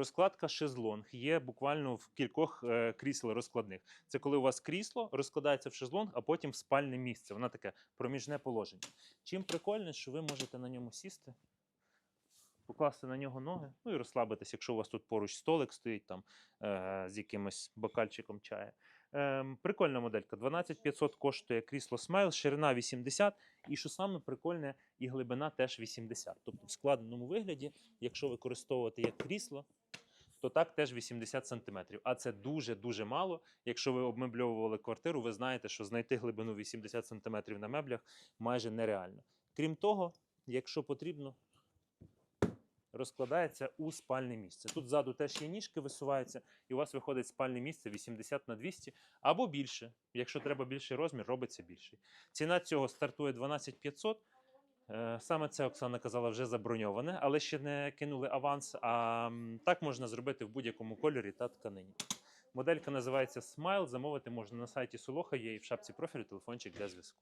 Розкладка шезлонг є буквально в кількох е, крісел розкладних. Це коли у вас крісло розкладається в шезлонг, а потім в спальне місце. Вона таке проміжне положення. Чим прикольне, що ви можете на ньому сісти, покласти на нього ноги, ну і розслабитись, якщо у вас тут поруч столик стоїть там е, з якимось бокальчиком чаю. Ем, прикольна моделька. 12500 коштує крісло Смайл, ширина 80, і що саме прикольне, і глибина теж 80. Тобто в складеному вигляді, якщо використовувати як крісло, то так теж 80 см. А це дуже-дуже мало. Якщо ви обмебльовували квартиру, ви знаєте, що знайти глибину 80 см на меблях майже нереально. Крім того, якщо потрібно, розкладається у спальне місце. Тут ззаду теж є ніжки, висуваються, і у вас виходить спальне місце 80 на 200 або більше. Якщо треба більший розмір, робиться більший. Ціна цього стартує 12500. Е, Саме це Оксана казала вже заброньоване, але ще не кинули аванс. А так можна зробити в будь-якому кольорі та тканині. Моделька називається Smile. Замовити можна на сайті Солоха, є і в шапці профілю телефончик для зв'язку.